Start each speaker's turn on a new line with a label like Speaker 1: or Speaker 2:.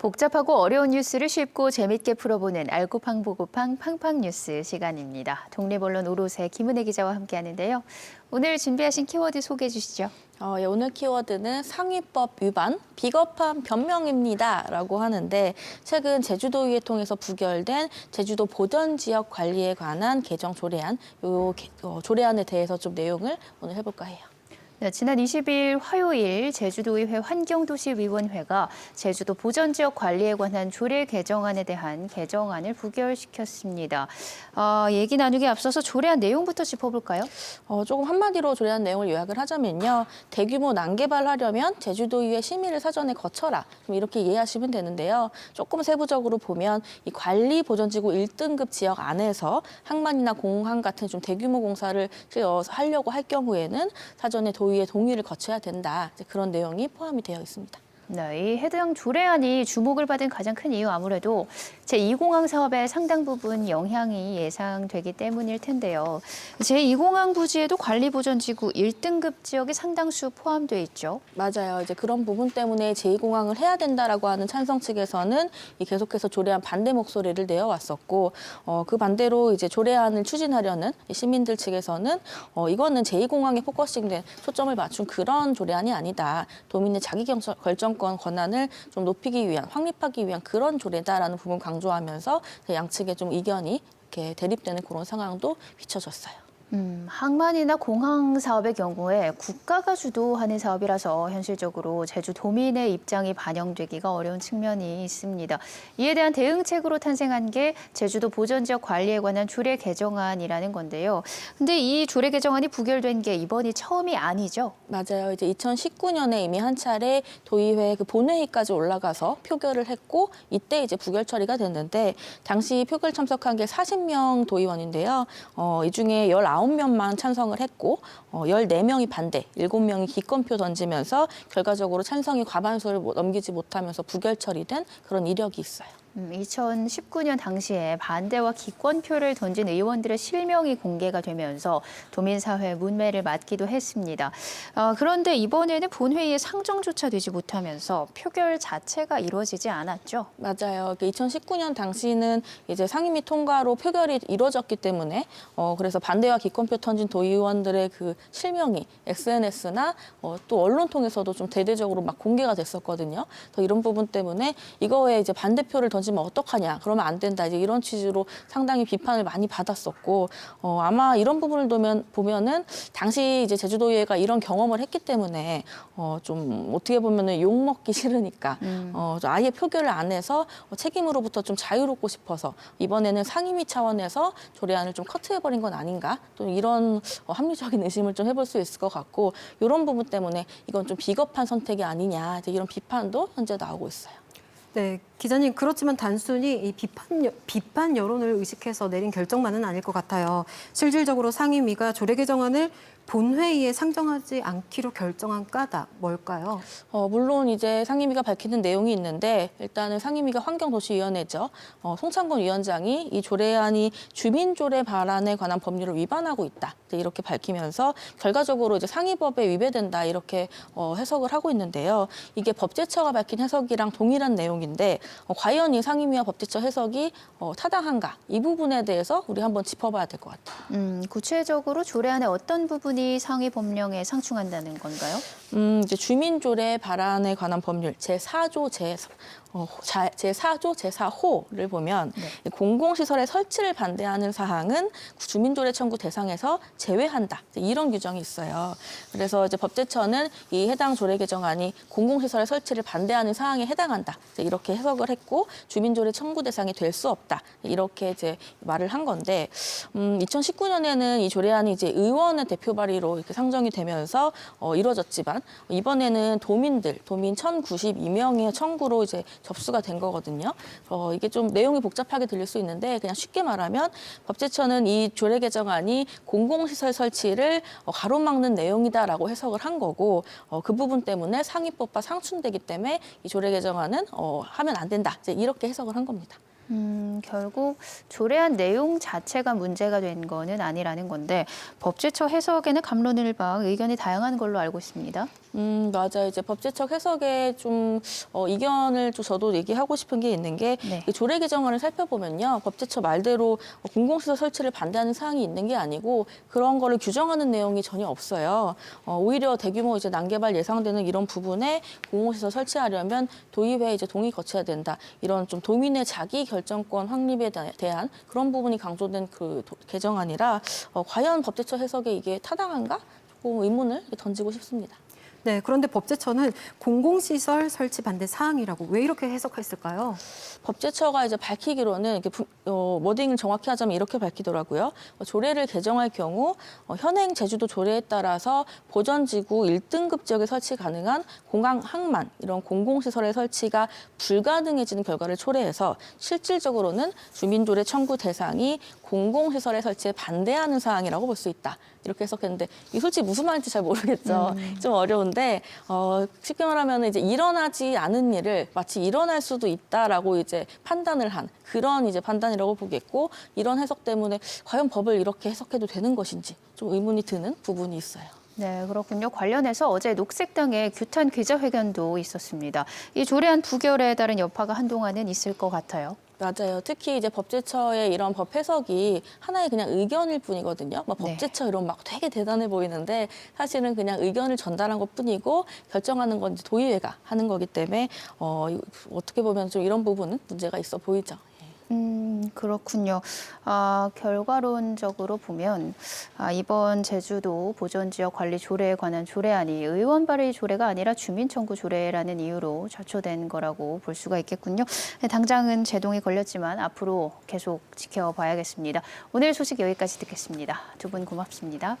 Speaker 1: 복잡하고 어려운 뉴스를 쉽고 재밌게 풀어보는 알고팡 보고팡 팡팡 뉴스 시간입니다. 독립언론 오롯의 김은혜 기자와 함께하는데요. 오늘 준비하신 키워드 소개해 주시죠.
Speaker 2: 어, 예, 오늘 키워드는 상위법 위반, 비겁한 변명입니다 라고 하는데 최근 제주도의회 통해서 부결된 제주도 보전 지역 관리에 관한 개정 조례안, 요 개- 어, 조례안에 대해서 좀 내용을 오늘 해볼까 해요.
Speaker 1: 네, 지난 20일 화요일 제주도의회 환경도시위원회가 제주도 보전지역 관리에 관한 조례 개정안에 대한 개정안을 부결시켰습니다. 아, 얘기 나누기 앞서서 조례안 내용부터 짚어볼까요?
Speaker 2: 어, 조금 한마디로 조례안 내용을 요약을 하자면요. 대규모 난개발하려면 제주도의회 심의를 사전에 거쳐라. 좀 이렇게 이해하시면 되는데요. 조금 세부적으로 보면 이 관리 보전지구 1등급 지역 안에서 항만이나 공항 같은 좀 대규모 공사를 어, 하려고 할 경우에는 사전에 도 의회 동의를 거쳐야 된다. 그런 내용이 포함이 되어 있습니다.
Speaker 1: 네, 이 해당 조례안이 주목을 받은 가장 큰 이유 아무래도 제2공항 사업의 상당 부분 영향이 예상되기 때문일 텐데요. 제2공항 부지에도 관리보전지구 1등급 지역이 상당수 포함되어 있죠.
Speaker 2: 맞아요. 이제 그런 부분 때문에 제2공항을 해야 된다라고 하는 찬성 측에서는 이 계속해서 조례안 반대 목소리를 내어왔었고, 어, 그 반대로 이제 조례안을 추진하려는 이 시민들 측에서는 어, 이거는 제2공항에 포커싱된 초점을 맞춘 그런 조례안이 아니다. 도민의 자기 결정 권 권한을 좀 높이기 위한, 확립하기 위한 그런 조례다라는 부분 강조하면서 양측의 좀 의견이 이렇게 대립되는 그런 상황도 비춰졌어요.
Speaker 1: 음, 항만이나 공항 사업의 경우에 국가가 주도하는 사업이라서 현실적으로 제주 도민의 입장이 반영되기가 어려운 측면이 있습니다. 이에 대한 대응책으로 탄생한 게 제주도 보전지역 관리에 관한 조례 개정안이라는 건데요. 근데 이 조례 개정안이 부결된 게 이번이 처음이 아니죠.
Speaker 2: 맞아요. 이제 2019년에 이미 한 차례 도의회 그 본회의까지 올라가서 표결을 했고 이때 이제 부결 처리가 됐는데 당시 표결 참석한 게 40명 도의원인데요. 어, 이 중에 19 명만 찬성을 했고 어, 14명이 반대, 7명이 기권표 던지면서 결과적으로 찬성이 과반수를 못- 넘기지 못하면서 부결 처리된 그런 이력이 있어요.
Speaker 1: 음, 2019년 당시에 반대와 기권표를 던진 의원들의 실명이 공개가 되면서 도민사회 문매를 맞기도 했습니다. 어, 그런데 이번에는 본회의에 상정조차 되지 못하면서 표결 자체가 이루어지지 않았죠.
Speaker 2: 맞아요. 2019년 당시는 이제 상임위 통과로 표결이 이루어졌기 때문에 어 그래서 반대와 기권표 던진 도의원들의 그 실명이 SNS나 어, 또 언론 통해서도 좀 대대적으로 막 공개가 됐었거든요. 이런 부분 때문에 이거에 이제 반대표를 던 지면 어떡하냐, 그러면 안 된다. 이제 이런 취지로 상당히 비판을 많이 받았었고 어 아마 이런 부분을 보면 보면은 당시 이제 제주도의회가 이런 경험을 했기 때문에 어 좀 어떻게 보면은 욕 먹기 싫으니까 어, 좀 아예 표결을 안 해서 어, 책임으로부터 좀 자유롭고 싶어서 이번에는 상임위 차원에서 조례안을 좀 커트해버린 건 아닌가 또 이런 어, 합리적인 의심을 좀 해볼 수 있을 것 같고 이런 부분 때문에 이건 좀 비겁한 선택이 아니냐 이제 이런 비판도 현재 나오고 있어요.
Speaker 3: 네, 기자님 그렇지만 단순히 이 비판 여- 비판 여론을 의식해서 내린 결정만은 아닐 것 같아요. 실질적으로 상임위가 조례 개정안을 본회의에 상정하지 않기로 결정한 까닭 뭘까요?
Speaker 2: 어, 물론 이제 상임위가 밝히는 내용이 있는데 일단은 상임위가 환경도시위원회죠. 어, 송창곤 위원장이 이 조례안이 주민조례 발안에 관한 법률을 위반하고 있다. 이렇게 밝히면서 결과적으로 이제 상위법에 위배된다 이렇게 어, 해석을 하고 있는데요. 이게 법제처가 밝힌 해석이랑 동일한 내용 인데 어, 과연 이 상임위와 법제처 해석이 어, 타당한가 이 부분에 대해서 우리 한번 짚어봐야 될 것 같아요.
Speaker 1: 음, 구체적으로 조례안의 어떤 부분이 상위 법령에 상충한다는 건가요?
Speaker 2: 음, 이제 주민조례 발안에 관한 법률 제4조 제 어, 자, 제4조 제4호를 보면 이 공공시설의 설치를 반대하는 사항은 주민조례 청구 대상에서 제외한다. 이런 규정이 있어요. 그래서 이제 법제처는 이 해당 조례 개정안이 공공시설의 설치를 반대하는 사항에 해당한다. 이렇게 해석을 했고 주민조례 청구 대상이 될 수 없다. 이렇게 이제 말을 한 건데 음, 2019년에는 이 조례안이 이제 의원의 대표 발의로 이렇게 상정이 되면서 어, 이루어졌지만 이번에는 도민들, 도민 1,092명의 청구로 이제 접수가 된 거거든요. 어, 이게 좀 내용이 복잡하게 들릴 수 있는데 그냥 쉽게 말하면 법제처는 이 조례 개정안이 공공시설 설치를 어, 가로막는 내용이다라고 해석을 한 거고 어, 그 부분 때문에 상위법과 상충되기 때문에 이 조례 개정안은 어, 하면 안 된다. 이제 이렇게 해석을 한 겁니다.
Speaker 1: 음, 결국 조례안 내용 자체가 문제가 된 거는 아니라는 건데 법제처 해석에는 감론을박 의견이 다양한 걸로 알고 있습니다.
Speaker 2: 음, 맞아요. 이제 법제처 해석에 좀 어, 이견을 좀 저도 얘기하고 싶은 게 있는 게
Speaker 1: 네.
Speaker 2: 이 조례 개정안을 살펴보면요. 법제처 말대로 공공시설 설치를 반대하는 사항이 있는 게 아니고 그런 거를 규정하는 내용이 전혀 없어요. 어, 오히려 대규모 이제 난개발 예상되는 이런 부분에 공공시설 설치하려면 도의회 이제 동의 거쳐야 된다. 이런 좀 도민의 자기 결 정권 확립에 대- 대한 그런 부분이 강조된 그 도- 개정안이라 어, 과연 법제처 해석에 이게 타당한가? 조금 의문을 던지고 싶습니다.
Speaker 3: 네, 그런데 법제처는 공공시설 설치 반대 사항이라고 왜 이렇게 해석했을까요?
Speaker 2: 법제처가 이제 밝히기로는 이렇게 부- 어, 워딩을 정확히 하자면 이렇게 밝히더라고요. 어, 조례를 개정할 경우 어, 현행 제주도 조례에 따라서 보전지구 1등급 지역에 설치 가능한 공항 항만 이런 공공시설의 설치가 불가능해지는 결과를 초래해서 실질적으로는 주민조례 청구 대상이 공공시설의 설치에 반대하는 사항이라고 볼 수 있다. 이렇게 해석했는데 이게 솔직히 무슨 말인지 잘 모르겠죠. 좀 어려운 데 어, 쉽게 말하면 이제 일어나지 않은 일을 마치 일어날 수도 있다라고 이제 판단을 한 그런 이제 판단이라고 보겠고 이런 해석 때문에 과연 법을 이렇게 해석해도 되는 것인지 좀 의문이 드는 부분이 있어요.
Speaker 1: 네, 그렇군요. 관련해서 어제 녹색당의 규탄 기자회견도 있었습니다. 이 조례안 부결에 따른 여파가 한동안은 있을 것 같아요.
Speaker 2: 맞아요. 특히 이제 법제처의 이런 법 해석이 하나의 그냥 의견일 뿐이거든요. 막
Speaker 1: 네.
Speaker 2: 법제처 이런 막 되게 대단해 보이는데 사실은 그냥 의견을 전달한 것 뿐이고 결정하는 건 이제 도의회가 하는 거기 때문에 어, 이- 어떻게 보면 좀 이런 부분은 문제가 있어 보이죠.
Speaker 1: 음, 그렇군요. 아, 결과론적으로 보면 아, 이번 제주도 보존지역 관리 조례에 관한 조례안이 의원 발의 조례가 아니라 주민 청구 조례라는 이유로 좌초된 거라고 볼 수가 있겠군요. 네, 당장은 제동이 걸렸지만 앞으로 계속 지켜봐야겠습니다. 오늘 소식 여기까지 듣겠습니다. 두 분 고맙습니다.